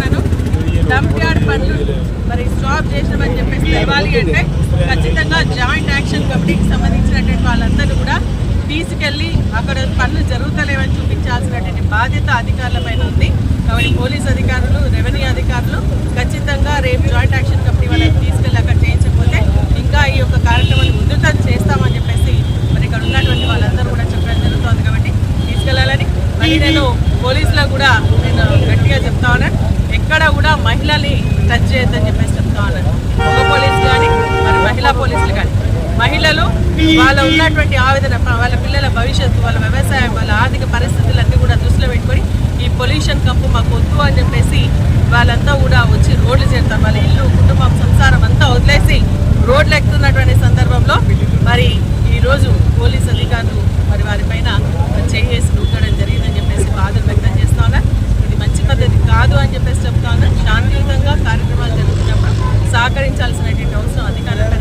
మరి dump yard పనులు మరి స్టాప్ చేసినామని చెప్పేసి ఇవ్వాలి అంటే ఖచ్చితంగా జాయింట్ యాక్షన్ కమిటీకి సంబంధించినటువంటి వాళ్ళందరూ కూడా తీసుకెళ్ళి అక్కడ పనులు జరుగుతలేవని చూపించాల్సినటువంటి బాధ్యత అధికారుల పైన ఉంది. కాబట్టి పోలీస్ అధికారులు రెవెన్యూ అధికారులు ఖచ్చితంగా రేపు జాయింట్ యాక్షన్ కమిటీ వాళ్ళని తీసుకెళ్ళి అక్కడ చేయించకపోతే ఇంకా ఈ యొక్క కార్యక్రమాన్ని ఉధృతం చేస్తామని చెప్పేసి మరి ఇక్కడ ఉన్నటువంటి వాళ్ళందరూ కూడా చెప్పడం జరుగుతుంది కాబట్టి తీసుకెళ్ళాలని మరి నేను పోలీసులకు కూడా నేను గట్టిగా చెప్తా ఉన్నాను. మహిళల్ని టచ్ చేయొద్దని చెప్పేసి చెప్తా ఉన్నాను మగ పోలీసు కానీ మరి మహిళా పోలీసులు కానీ మహిళలు వాళ్ళ ఉన్నటువంటి ఆవేదన వాళ్ళ పిల్లల భవిష్యత్తు వాళ్ళ వ్యవసాయం వాళ్ళ ఆర్థిక పరిస్థితులన్నీ కూడా దృష్టిలో పెట్టుకొని ఈ పొల్యూషన్ కప్పు మాకు వద్దు అని చెప్పేసి వాళ్ళంతా కూడా వచ్చి రోడ్లు చేరుతారు. వాళ్ళ ఇల్లు కుటుంబం సంసారం అంతా వదిలేసి రోడ్లు ఎక్కుతున్నటువంటి సందర్భంలో మరి ఈరోజు పోలీస్ అధికారులు మరి వారిపైన చేసి రుద్దడం జరిగిందని చెప్పేసి బాధలు చెప్పేసి చెప్తాను శాంతియుతంగా కార్యక్రమాలు జరుగుతున్నప్పుడు సహకరించాల్సినటువంటి అవసరం అధికారులపైన